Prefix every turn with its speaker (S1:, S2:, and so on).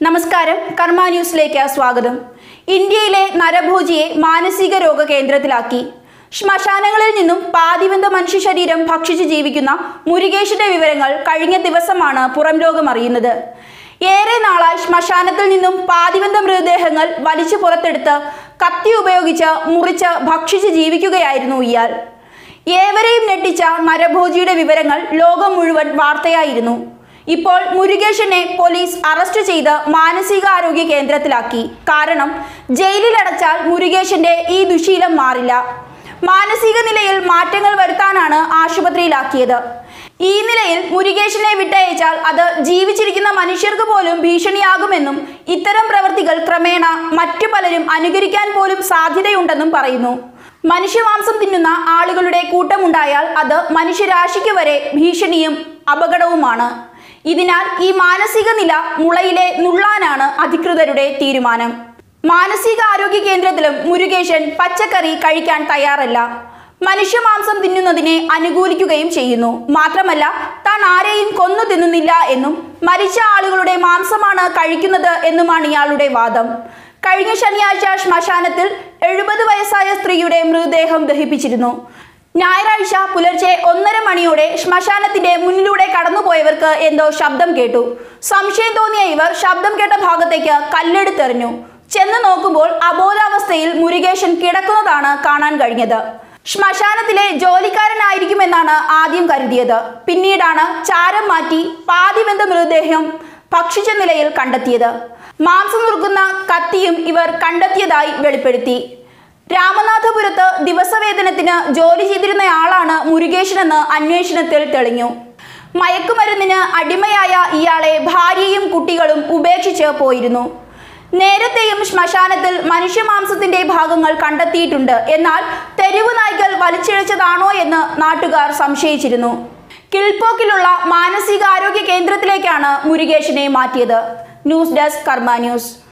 S1: നമസ്കാരം. കർമ്മ ന്യൂസിലേക്ക് സ്വാഗതം. ഇന്ത്യയിലെ നരഭോജിയെ മാനസിക രോഗ കേന്ദ്രത്തിലാക്കി ശ്മശാനങ്ങളിൽ നിന്നും പാതിവന്ത മനുഷ്യ ശരീരം ഭക്ഷിച്ച് ജീവിക്കുന്ന മുരുകേഷിന്റെ വിവരങ്ങൾ കഴിഞ്ഞ ദിവസമാണ് പുറം ലോകം അറിയുന്നത്. ഏറെ നാളായി ശ്മശാനത്തിൽ നിന്നും പാതിവന്ത മൃതദേഹങ്ങൾ വലിച്ചു പുറത്തെടുത്ത് കത്തി ഉപയോഗിച്ച് മുറിച്ച് ഭക്ഷിച്ച് ജീവിക്കുകയായിരുന്നു ഇയാൾ. ഏവരെയും ഞെട്ടിച്ച നരഭോജിയുടെ വിവരങ്ങൾ ലോകം മുഴുവൻ വാർത്തയായിരുന്നു. ഇപ്പോൾ മുരുകേഷിനെ പോലീസ് അറസ്റ്റ് ചെയ്ത് മാനസികാരോഗ്യ കേന്ദ്രത്തിലാക്കി. കാരണം ജയിലിലടച്ചാൽ മുരുകേഷിന്റെ ഈ ദുശീലം മാറില്ല. മാനസിക നിലയിൽ മാറ്റങ്ങൾ വരുത്താനാണ് ആശുപത്രിയിലാക്കിയത്. ഈ നിലയിൽ മുരുകേഷിനെ വിട്ടയച്ചാൽ അത് ജീവിച്ചിരിക്കുന്ന മനുഷ്യർക്ക് പോലും ഭീഷണിയാകുമെന്നും ഇത്തരം പ്രവൃത്തികൾ ക്രമേണ മറ്റു പലരും അനുകരിക്കാൻ പോലും സാധ്യതയുണ്ടെന്നും പറയുന്നു. മനുഷ്യമാംസം തിന്നുന്ന ആളുകളുടെ കൂട്ടമുണ്ടായാൽ അത് മനുഷ്യരാശിക്ക് വരെ ഭീഷണിയും അപകടവുമാണ്. ഇതിനാൽ ഈ മാനസിക നില മുളയിലെ നുള്ളാനാണ് അധികൃതരുടെ തീരുമാനം. മാനസിക ആരോഗ്യ കേന്ദ്രത്തിലും മുരുകേശൻ പച്ചക്കറി കഴിക്കാൻ തയ്യാറല്ല. മനുഷ്യമാംസം തിന്നുന്നതിനെ അനുകൂലിക്കുകയും ചെയ്യുന്നു. മാത്രമല്ല താൻ ആരെയും കൊന്നു തിന്നുന്നില്ല എന്നും മരിച്ച ആളുകളുടെ മാംസമാണ് കഴിക്കുന്നത് എന്നുമാണ് ഇയാളുടെ വാദം. കഴിഞ്ഞ ശനിയാഴ്ച ശ്മശാനത്തിൽ എഴുപത് വയസ്സായ സ്ത്രീയുടെ മൃതദേഹം ദഹിപ്പിച്ചിരുന്നു. ഞായറാഴ്ച പുലർച്ചെ ഒന്നര മണിയോടെ ശ്മശാനത്തിന്റെ മുന്നിലൂടെ കടന്നുപോയവർക്ക് എന്തോ ശബ്ദം കേട്ടു. സംശയം തോന്നിയ ഇവർ ശബ്ദം കേട്ട ഭാഗത്തേക്ക് കല്ലെടുത്തെറിഞ്ഞു. ചെന്ന് നോക്കുമ്പോൾ അബോധാവസ്ഥയിൽ മുരുകേശൻ കിടക്കുന്നതാണ് കാണാൻ കഴിഞ്ഞത്. ശ്മശാനത്തിലെ ജോലിക്കാരനായിരിക്കുമെന്നാണ് ആദ്യം കരുതിയത്. പിന്നീടാണ് ചാരം മാറ്റി പാതിവെന്ത മൃതദേഹം ഭക്ഷിച്ച നിലയിൽ കണ്ടെത്തിയത്. മാംസം നുറുക്കുന്ന കത്തിയും ഇവർ കണ്ടെത്തിയതായി വെളിപ്പെടുത്തി. രാമനാഥപുരത്ത് ദിവസവേതനത്തിന് ജോലി ചെയ്തിരുന്നയാളാണ് മുരുകേശനെന്ന് അന്വേഷണത്തിൽ തെളിഞ്ഞു. മയക്കുമരുന്നിന് അടിമയായ ഇയാളെ ഭാര്യയും കുട്ടികളും ഉപേക്ഷിച്ച് പോയിരുന്നു. നേരത്തെയും ശ്മശാനത്തിൽ മനുഷ്യമാംസത്തിന്റെ ഭാഗങ്ങൾ കണ്ടെത്തിയിട്ടുണ്ട്. എന്നാൽ തെരുവ് നായ്ക്കൾ വലിച്ചിഴച്ചതാണോ എന്ന് നാട്ടുകാർ സംശയിച്ചിരുന്നു. കിൾപോക്കിലുള്ള മാനസികാരോഗ്യ കേന്ദ്രത്തിലേക്കാണ് മുരുകേഷിനെ മാറ്റിയത്. News desk Karma news.